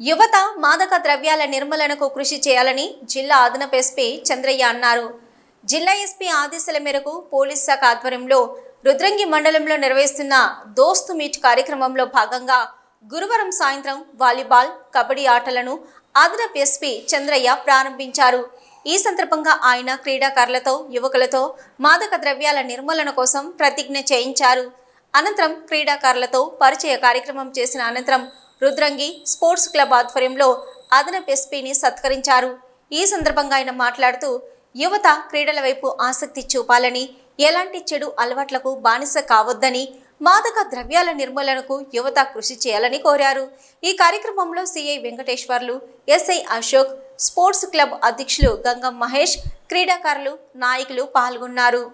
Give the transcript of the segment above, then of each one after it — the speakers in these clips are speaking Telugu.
యువత మాదక ద్రవ్యాల నిర్మూలనకు కృషి చేయాలని జిల్లా అదనపు ఎస్పీ చంద్రయ్య అన్నారు. జిల్లా ఎస్పీ ఆదేశాల మేరకు పోలీస్ శాఖ ఆధ్వర్యంలో రుద్రంగి మండలంలో నిర్వహిస్తున్న దోస్తు మీట్ కార్యక్రమంలో భాగంగా గురువారం సాయంత్రం వాలీబాల్ కబడ్డీ ఆటలను అదనపు ఎస్పీ చంద్రయ్య ప్రారంభించారు. ఈ సందర్భంగా ఆయన క్రీడాకారులతో యువకులతో మాదక ద్రవ్యాల నిర్మూలన కోసం ప్రతిజ్ఞ చేయించారు. అనంతరం క్రీడాకారులతో పరిచయ కార్యక్రమం చేసిన అనంతరం రుద్రంగి స్పోర్ట్స్ క్లబ్ ఆధ్వర్యంలో అదనపు ఎస్పీని సత్కరించారు. ఈ సందర్భంగా ఆయన మాట్లాడుతూ యువత క్రీడల వైపు ఆసక్తి చూపాలని ఎలాంటి చెడు అలవాట్లకు బానిస కావద్దని మాదక ద్రవ్యాల నిర్మూలనకు యువత కృషి చేయాలని కోరారు. ఈ కార్యక్రమంలో CI Venkateswarlu SI Ashok sports club అధ్యక్షులు గంగం మహేష్ క్రీడాకారులు నాయకులు పాల్గొన్నారు.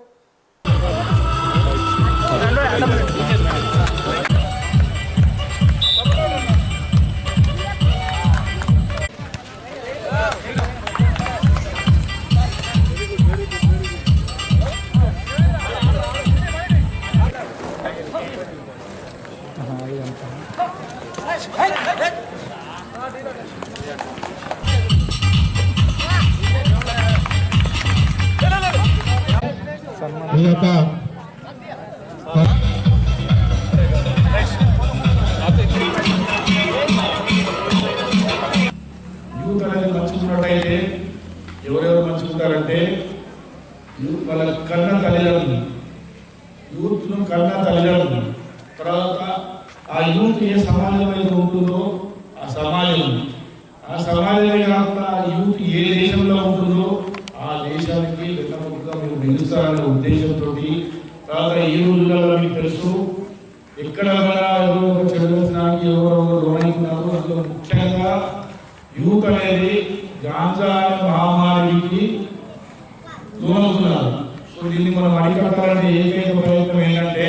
ఈ యొక్క యూత్ అనేది మంచుకున్నట్టయితే ఎవరెవరు మంచుకుంటారంటే యూత్ వాళ్ళ కన్న తల్లిదండ్రులు. యూత్ను కన్న తల్లిదండ్రులు. తర్వాత ఆ యూత్ ఏ సమాజం అయితే ఉంటుందో సమాజం ఆ సమాజమే కాకుండా యూత్ ఏ దేశంలో ఉంటుందో ఆ దేశానికి వెన్నముకగా మీరు నిలుస్తారనే ఉద్దేశంతో తర్వాత ఈ రోజులలో మీకు తెలుసు? ఎక్కడ ఎవరో ఒక చెడు వ్యసనానికి ఎవరో అందులో ముఖ్యంగా యూత్ అనేది గాంజా అనే మహమ్మారికి లోనవుతున్నారు. సో దీన్ని మనం అరికట్టాలంటే ఏకైక ప్రయత్నం ఏంటంటే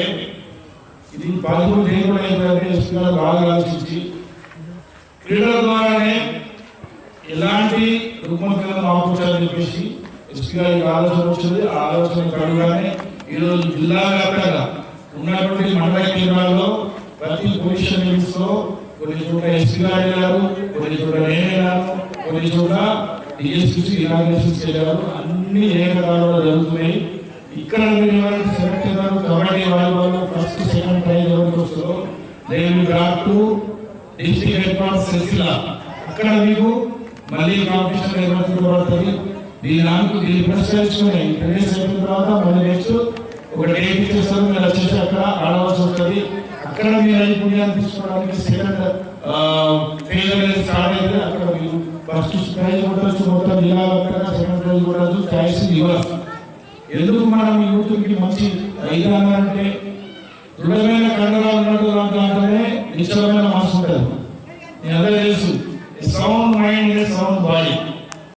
ఇది పదమూడు దేవుడు అయిపోయింది బాగా ఆలోచించి క్రీడల ద్వారానే ఎలాంటి రుగ్మతలను ఆపుకోవాలని చెప్పేసి ఎస్పీ గారికి ఆలోచన వచ్చింది ఆ ఆలోచన కడుగానే ఈరోజు జిల్లా వ్యాప్తంగా ఉన్నటువంటి మండల కేంద్రాల్లో ప్రతి పొజిషన్లో కొన్ని చోట్ల ఎస్పీ గారు వెళ్ళారు కొన్ని చోట్ల నేను వెళ్ళాను కొన్ని చోట్ల డిఎస్పీ ఇనాగ్రేషన్స్ వెళ్ళారు అన్ని ఏకకాలంలో జరుగుతున్నాయి. ఇక్కడ మీరు ఎవరైతే సెలెక్ట్ అయ్యారు kabaddi volleyball first second prize ఎవరికి వస్తుందో నేను will graph to district headquarters Sircilla అక్కడ మీకు మళ్ళీ కాంపిటీషన్ నిర్వహించబడుతుంది దీని నాకు దీన్ని పురస్కరించుకుని ఇంటర్వ్యూస్ అయిపోయిన తర్వాత మళ్ళీ నెక్స్ట్ ఒక డేట్ ఇచ్చేస్తారు మీరు వచ్చేసి అక్కడ ఆడవలసి వస్తుంది. అక్కడ మీ నైపుణ్యాన్ని తీసుకోవడానికి సెకండ్ ఫేజ్ అనేది స్టార్ట్ అయితే అక్కడ మీరు ఫస్ట్ ప్రైజ్ కొట్టచ్చు. మొత్తం జిల్లా వ్యాప్తంగా సెకండ్ ప్రైజ్ కొట్టచ్చు. ఛాయిస్ ఇవ్వచ్చు ఎందుకు మనం యూత్కి మంచి విధానం అంటే దృఢమైన కండరాలు ఉన్నట్టు దాంట్లోనే నిశ్చలమైన మనసు ఉంటుంది. మీ అందరూ తెలుసు సౌండ్ మైండ్ సౌండ్ బాడీ